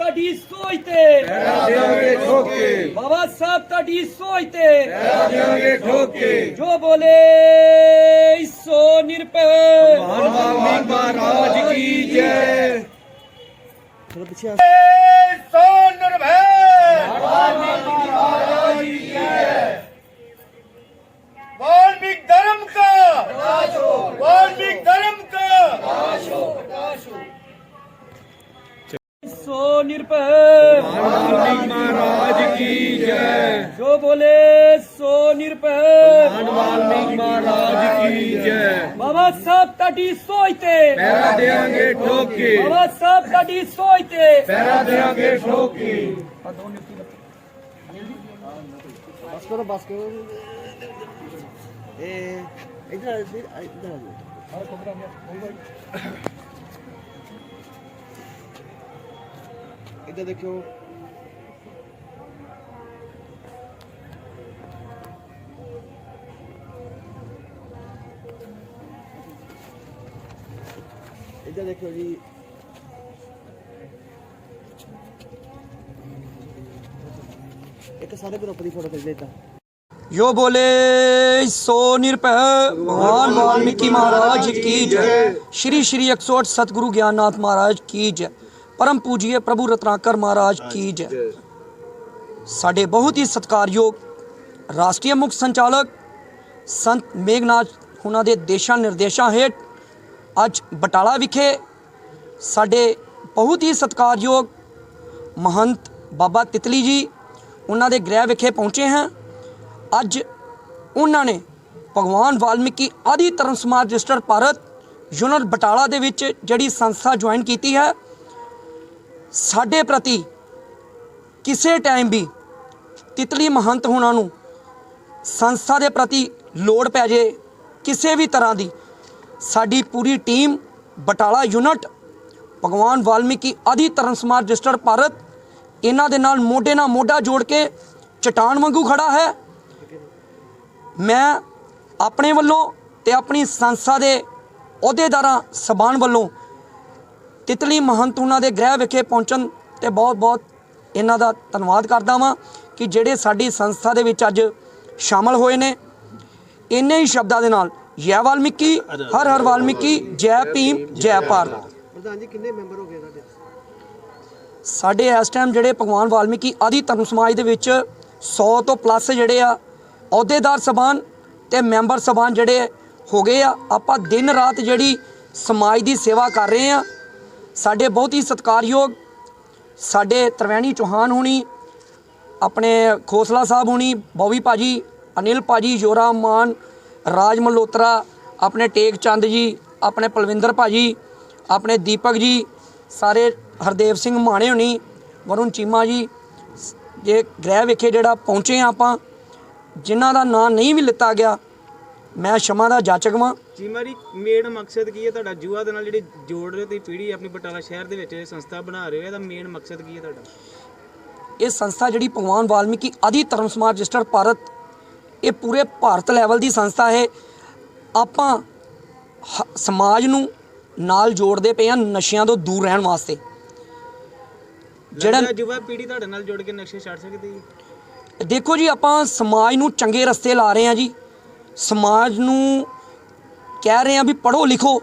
ਤੁਹਾਡੀ ਸੋਚ ਤੇ ਪੈਰਾ ਦੇਾਂਗੇ ਠੋਕੇ ਬਾਬਾ ਸਾਹਿਬ ਤੁਹਾਡੀ ਸੋਚ ਤੇ ਪੈਰਾ ਦੇਾਂਗੇ ਠੋਕੇ ਜੈ ਬੋਲੇ ਸੋ ਨਿਰਭੈ। ਮਾਨ ਵਾਲਮੀਕ ਮਹਾਰਾਜ ਕੀ ਜੈ। ਬਾਬਾ ਸਾਹਿਬ ਤੁਹਾਡੀ ਸੋਚ ਤੇ। ਪੈਰਾ ਦੇਾਂਗੇ ਠੋਕੇ। ਬਾਬਾ ਸਾਹਿਬ ਤੁਹਾਡੀ ਸੋਚ ਤੇ। ਪੈਰਾ ਦੇਾਂਗੇ ਠੋਕੇ। ਬਸ ਕਰੋ ਬਸ ਕਰੋ। ਇਹ ਇਧਰ ਇਧਰ ਇਧਰ ਇਧਰ ਦੇਖਿਓ। ਇਧਰ ਦੇਖਿਓ ਜੀ ਇੱਕ ਸਾਰੇ ਗਰੁੱਪ ਦੀ ਫੋਟੋ ਖਿੱਚ ਦੇ ਤਾਂ जो बोले सो निरपै भगवान वाल्मीकि महाराज की जय श्री श्री एकसोठ सतगुरु ज्ञाननाथ महाराज की जय परम पूजिए प्रभु रत्नाकर महाराज की जय ਸਾਡੇ ਬਹੁਤ ਹੀ ਸਤਿਕਾਰਯੋਗ ਰਾਸ਼ਟਰੀ ਮੁਖ ਸੰਚਾਲਕ ਸੰਤ ਮੇਘਨਾਥ ਉਹਨਾਂ ਦੇ ਦੇਸ਼ਾਂ ਨਿਰਦੇਸ਼ਾਂ ਹੇਠ ਅੱਜ ਬਟਾਲਾ ਵਿਖੇ ਸਾਡੇ ਬਹੁਤ ਹੀ ਸਤਿਕਾਰਯੋਗ ਮਹੰਤ ਬਾਬਾ ਤਿਤਲੀ ਜੀ ਉਹਨਾਂ ਦੇ ਗ੍ਰਹਿ ਵਿਖੇ ਪਹੁੰਚੇ ਹਾਂ। ਅੱਜ ਉਹਨਾਂ ਨੇ ਭਗਵਾਨ ਵਾਲਮੀਕੀ ਆਦਿ ਧਰਮ ਸਮਾਜ ਰਜਿਸਟਰ ਭਾਰਤ ਯੂਨਿਟ ਬਟਾਲਾ ਦੇ ਵਿੱਚ ਜਿਹੜੀ ਸੰਸਥਾ ਜੁਆਇਨ ਕੀਤੀ ਹੈ, ਸਾਡੇ ਪ੍ਰਤੀ ਕਿਸੇ ਟਾਈਮ ਵੀ ਤਿਤਲੀ ਮਹੰਤ ਹੋਣਾ ਨੂੰ ਸੰਸਥਾ ਦੇ ਪ੍ਰਤੀ ਲੋੜ ਪੈ ਜੇ ਕਿਸੇ ਵੀ ਤਰ੍ਹਾਂ ਦੀ ਸਾਡੀ ਪੂਰੀ ਟੀਮ ਬਟਾਲਾ ਯੂਨਿਟ, ਭਗਵਾਨ ਵਾਲਮੀਕੀ ਆਦਿ ਧਰਮ ਸਮਾਜ ਰਜਿਸਟਰ ਭਾਰਤ, ਇਹਨਾਂ ਦੇ ਨਾਲ ਮੋਢੇ ਨਾਲ ਮੋਢਾ ਜੋੜ ਕੇ ਚਟਾਨ ਵਾਂਗੂ ਖੜਾ ਹੈ। ਮੈਂ ਆਪਣੇ ਵੱਲੋਂ ਤੇ ਆਪਣੀ ਸੰਸਥਾ ਦੇ ਅਹੁਦੇਦਾਰਾਂ ਸਬਾਨ ਵੱਲੋਂ ਤਿਤਲੀ ਮਹੰਤ ਉਹਨਾਂ ਦੇ ਗ੍ਰਹਿ ਵਿਖੇ ਪਹੁੰਚਣ ਤੇ ਬਹੁਤ-ਬਹੁਤ ਇਹਨਾਂ ਦਾ ਧੰਨਵਾਦ ਕਰਦਾ ਵਾਂ ਕਿ ਜਿਹੜੇ ਸਾਡੀ ਸੰਸਥਾ ਦੇ ਵਿੱਚ ਅੱਜ ਸ਼ਾਮਲ ਹੋਏ ਨੇ। ਇੰਨੇ ਹੀ ਸ਼ਬਦਾਂ ਦੇ ਨਾਲ ਜੈ ਵਾਲਮੀਕੀ ਹਰ ਹਰ ਵਾਲਮੀਕੀ ਜੈ ਭੀਮ ਜੈ ਭਾਰਤ। ਪ੍ਰਧਾਨ ਜੀ ਕਿੰਨੇ ਮੈਂਬਰ ਹੋ ਗਏ ਤੁਹਾਡੇ? ਸਾਡੇ ਇਸ ਟਾਈਮ ਜਿਹੜੇ ਭਗਵਾਨ ਵਾਲਮੀਕੀ ਆਦਿ ਧਰਮ ਸਮਾਜ ਦੇ ਵਿੱਚ 100 ਤੋਂ ਪਲੱਸ ਜਿਹੜੇ ਆ ਅਹੁਦੇਦਾਰ ਸਬਾਨ ਤੇ ਮੈਂਬਰ ਸਬਾਨ ਜਿਹੜੇ ਹੋ ਗਏ ਆ ਆਪਾਂ ਦਿਨ ਰਾਤ ਜਿਹੜੀ ਸਮਾਜ ਦੀ ਸੇਵਾ ਕਰ ਰਹੇ ਆ ਸਾਡੇ ਬਹੁਤ ਹੀ ਸਤਿਕਾਰਯੋਗ ਸਾਡੇ ਤਰਵੈਣੀ ਚੌਹਾਨ ਹੁਣੀ ਆਪਣੇ ਖੋਸਲਾ ਸਾਹਿਬ ਹੁਣੀ ਬੌਵੀ ਭਾਜੀ ਅਨਿਲ ਭਾਜੀ ਜੋਰਾ ਮਾਨ ਰਾਜ ਮਲਹੋਤਰਾ ਆਪਣੇ ਟੇਕ ਚੰਦ ਜੀ ਆਪਣੇ ਪਲਵਿੰਦਰ ਭਾਜੀ ਆਪਣੇ ਦੀਪਕ ਜੀ ਸਾਰੇ ਹਰਦੇਵ ਸਿੰਘ ਮਾਣੇ ਹੁਣੀ ਵਰੁਣ ਚੀਮਾ ਜੀ ਜੇ ਗ੍ਰਹਿ ਵਿਖੇ ਜਿਹੜਾ ਪਹੁੰਚੇ ਹਾਂ ਆਪਾਂ ਜਿਨ੍ਹਾਂ ਦਾ ਨਾਂ ਨਹੀਂ ਵੀ ਲਿੱਤਾ ਗਿਆ ਮੈਂ ਸ਼ਮਾ ਦਾ ਜਾਚਕ ਵਾਂ। ਚੀਮਾ ਜੀ ਮੇਨ ਮਕਸਦ ਕੀ ਹੈ ਤੁਹਾਡਾ? ਜੂਆ ਦੇ ਨਾਲ ਜਿਹੜੀ ਜੋੜ ਰਹੇ ਤੁਸੀਂ ਪੀੜ੍ਹੀ ਆਪਣੀ ਬਟਾਲਾ ਸ਼ਹਿਰ ਦੇ ਵਿੱਚ ਇਹ ਸੰਸਥਾ ਬਣਾ ਰਹੇ ਹੋ ਇਹਦਾ ਮੇਨ ਮਕਸਦ ਕੀ ਹੈ ਤੁਹਾਡਾ? ਇਹ ਸੰਸਥਾ ਜਿਹੜੀ ਭਗਵਾਨ ਵਾਲਮੀਕੀ ਆਦਿ ਧਰਮ ਸਮਾਜ ਰਜਿਸਟਰ ਭਾਰਤ ਇਹ ਪੂਰੇ ਭਾਰਤ ਲੈਵਲ ਦੀ ਸੰਸਥਾ ਹੈ। ਆਪਾਂ ਸਮਾਜ ਨੂੰ ਨਾਲ ਜੋੜਦੇ ਪਏ ਹਾਂ ਨਸ਼ਿਆਂ ਤੋਂ ਦੂਰ ਰਹਿਣ ਵਾਸਤੇ। ਜਿਹੜਾ ਜੁਵਾ ਪੀੜ੍ਹੀ ਤੁਹਾਡੇ ਨਾਲ ਜੁੜ ਕੇ ਨਕਸ਼ੇ ਛੱਡ ਸਕਦੀ ਹੈ ਦੇਖੋ ਜੀ ਆਪਾਂ ਸਮਾਜ ਨੂੰ ਚੰਗੇ ਰਸਤੇ ਲਾ ਰਹੇ ਹਾਂ ਜੀ। ਸਮਾਜ ਨੂੰ ਕਹਿ ਰਹੇ ਹਾਂ ਵੀ ਪੜ੍ਹੋ ਲਿਖੋ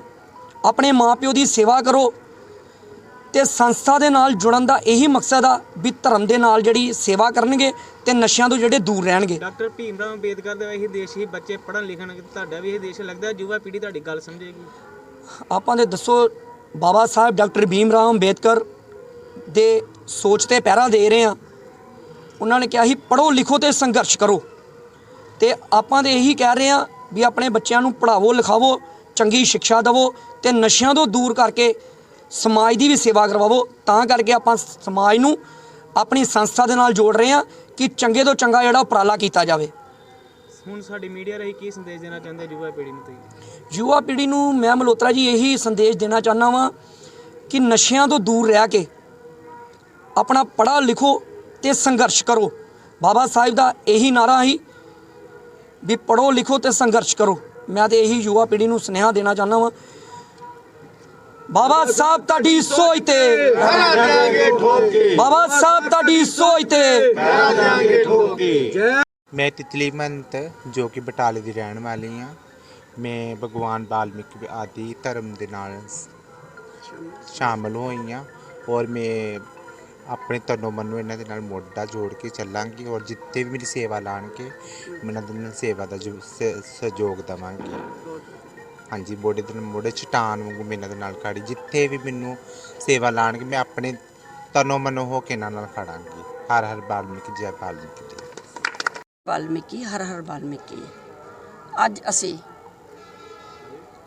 ਆਪਣੇ ਮਾਪਿਓ ਦੀ ਸੇਵਾ ਕਰੋ। ਤੇ ਸੰਸਥਾ ਦੇ ਨਾਲ ਜੁੜਨ ਦਾ ਇਹੀ ਮਕਸਦ ਆ ਵੀ ਧਰਮ ਦੇ ਨਾਲ ਜਿਹੜੀ ਸੇਵਾ ਕਰਨਗੇ ਤੇ ਨਸ਼ਿਆਂ ਤੋਂ ਜਿਹੜੇ ਦੂਰ ਰਹਿਣਗੇ। ਡਾਕਟਰ ਭੀਮ ਰਾਓ ਅੰਬੇਦਕਰ ਦਾ ਇਹੀ ਦੇਸ਼ ਹੀ ਬੱਚੇ ਪੜ੍ਹਨ ਲਿਖਣ ਤੁਹਾਡਾ ਵੀ ਇਹ ਦੇਸ਼ ਲੱਗਦਾ ਜੁਵਾ ਪੀੜ੍ਹੀ ਤੁਹਾਡੀ ਗੱਲ ਸਮਝੇਗੀ। ਆਪਾਂ ਦੇ ਦੱਸੋ ਬਾਬਾ ਸਾਹਿਬ ਡਾਕਟਰ ਭੀਮ ਰਾਓ ਅੰਬੇਦਕਰ ਦੇ ਸੋਚ ਤੇ ਪਹਿਰਾ ਦੇ ਰਹੇ ਆ ਉਹਨਾਂ ਨੇ ਕਿਹਾ ਸੀ ਪੜ੍ਹੋ ਲਿਖੋ ਤੇ ਸੰਘਰਸ਼ ਕਰੋ। ਤੇ ਆਪਾਂ ਦੇ ਇਹੀ ਕਹਿ ਰਹੇ ਆ ਵੀ ਆਪਣੇ ਬੱਚਿਆਂ ਨੂੰ ਪੜ੍ਹਾਵੋ ਲਿਖਾਵੋ ਚੰਗੀ ਸਿੱਖਿਆ ਦਿਵੋ ਤੇ ਨਸ਼ਿਆਂ ਤੋਂ ਦੂਰ ਕਰਕੇ ਸਮਾਜ ਦੀ ਵੀ ਸੇਵਾ ਕਰਵਾਵੋ। ਤਾਂ ਕਰਕੇ ਆਪਾਂ ਸਮਾਜ ਨੂੰ ਆਪਣੀ ਸੰਸਥਾ ਦੇ ਨਾਲ ਜੋੜ ਰਹੇ ਆ ਕਿ ਚੰਗੇ ਤੋਂ ਚੰਗਾ ਜਿਹੜਾ ਉਪਰਾਲਾ ਕੀਤਾ ਜਾਵੇ। ਹੁਣ ਸਾਡੀ ਮੀਡੀਆ ਰਾਹੀਂ ਕੀ ਸੰਦੇਸ਼ ਦੇਣਾ ਚਾਹੁੰਦੇ ਜੁਵਾ ਪੀੜ੍ਹੀ ਨੂੰ ਤੁਸੀਂ? ਯੁਵਾ ਪੀੜ੍ਹੀ ਨੂੰ ਮੈਂ ਮਲਹੋਤਰਾ ਜੀ ਇਹੀ ਸੰਦੇਸ਼ ਦੇਣਾ ਚਾਹੁੰਦਾ ਵਾਂ ਕਿ ਨਸ਼ਿਆਂ ਤੋਂ ਦੂਰ ਰਹਿ ਕੇ ਆਪਣਾ ਪੜ੍ਹਾ ਲਿਖੋ ਤੇ ਸੰਘਰਸ਼ ਕਰੋ। ਬਾਬਾ ਸਾਹਿਬ ਦਾ ਇਹੀ ਨਾਰਾ ਸੀ ਵੀ ਪੜ੍ਹੋ ਲਿਖੋ ਤੇ ਸੰਘਰਸ਼ ਕਰੋ। ਮੈਂ ਤੇ ਇਹੀ ਯੁਵਾ ਪੀੜ੍ਹੀ ਨੂੰ ਸੁਨੇਹਾ ਦੇਣਾ ਚਾਹੁੰਦਾ ਵਾਂ ਬਾਬਾ ਸਾਹਿਬ ਤੁਹਾਡੀ ਸੋਚ ਤੇ। ਹਰਾ ਜਾਏਂਗੇ ਠੋਕ। ਕੇ ਬਾਬਾ ਸਾਹਿਬ ਤੁਹਾਡੀ ਸੋਚ ਤੇ। ਹਰਾ ਜਾਏਂਗੇ ਠੋਕ। ਕੇ ਮੈਂ ਤਿਤਲੀ ਮੰਤ ਜੋ ਕਿ ਬਟਾਲੇ ਦੀ ਰਹਿਣ ਵਾਲੀ ਹਾਂ। ਮੈਂ ਭਗਵਾਨ ਵਾਲਮੀਕੀ ਆਦਿ ਧਰਮ ਦੇ ਨਾਲ ਸ਼ਾਮਲ ਹੋਈ ਹਾਂ ਔਰ ਮੈਂ ਆਪਣੇ ਤਨੋ ਮਨੋਂ ਇਹਨਾਂ ਦੇ ਨਾਲ ਮੋਢਾ ਜੋੜ ਕੇ ਚੱਲਾਂਗੀ ਔਰ ਜਿੱਥੇ ਵੀ ਮੇਰੀ ਸੇਵਾ ਲਾਣਗੇ ਮੈਂ ਇਹਨਾਂ ਦੇ ਨਾਲ ਸੇਵਾ ਦਾ ਸਹਿਯੋਗ ਦੇਵਾਂਗੀ। ਹਾਂਜੀ ਬੋੜੇ ਦੇ ਮੋਢੇ ਚਟਾਨ ਵਾਂਗੂ ਮੈਂ ਨਾਲ ਖੜੀ ਜਿੱਥੇ ਵੀ ਮੈਨੂੰ ਸੇਵਾ ਲਾਣਗੇ ਮੈਂ ਆਪਣੇ ਤਨੋ ਮਨੋਂ ਹੋ ਕੇ ਇਹਨਾਂ ਨਾਲ ਖੜਾਂਗੀ। ਹਰ ਹਰ ਵਾਲਮੀਕੀ ਜੈ ਵਾਲਮੀਕੀ ਦੀ ਵਾਲਮੀਕੀ, ਹਰ ਹਰ ਵਾਲਮੀਕੀ। ਅੱਜ ਅਸੀਂ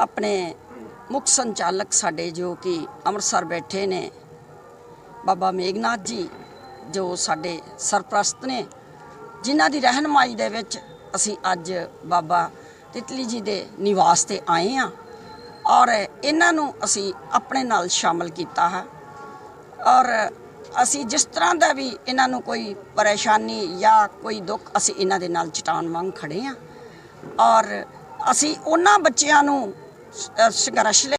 ਆਪਣੇ ਮੁੱਖ ਸੰਚਾਲਕ ਸਾਡੇ ਜੋ ਕਿ ਅੰਮ੍ਰਿਤਸਰ ਬੈਠੇ ਨੇ, ਬਾਬਾ ਮੇਘਨਾਥ ਜੀ, ਜੋ ਸਾਡੇ ਸਰਪ੍ਰਸਤ ਨੇ, ਜਿਨ੍ਹਾਂ ਦੀ ਰਹਿਨਮਾਈ ਦੇ ਵਿੱਚ ਅਸੀਂ ਅੱਜ ਬਾਬਾ ਤਿਤਲੀ ਜੀ ਦੇ ਨਿਵਾਸ ਤੇ ਆਏ ਹਾਂ ਔਰ ਇਹਨਾਂ ਨੂੰ ਅਸੀਂ ਆਪਣੇ ਨਾਲ ਸ਼ਾਮਲ ਕੀਤਾ ਹੈ। ਔਰ ਅਸੀਂ ਜਿਸ ਤਰ੍ਹਾਂ ਦਾ ਵੀ ਇਹਨਾਂ ਨੂੰ ਕੋਈ ਪਰੇਸ਼ਾਨੀ ਜਾਂ ਕੋਈ ਦੁੱਖ ਅਸੀਂ ਇਹਨਾਂ ਦੇ ਨਾਲ ਚਟਾਨ ਵਾਂਗ ਖੜੇ ਆ। ਔਰ ਅਸੀਂ ਉਹਨਾਂ ਬੱਚਿਆਂ ਨੂੰ ਸੰਘਰਸ਼ ਲਈ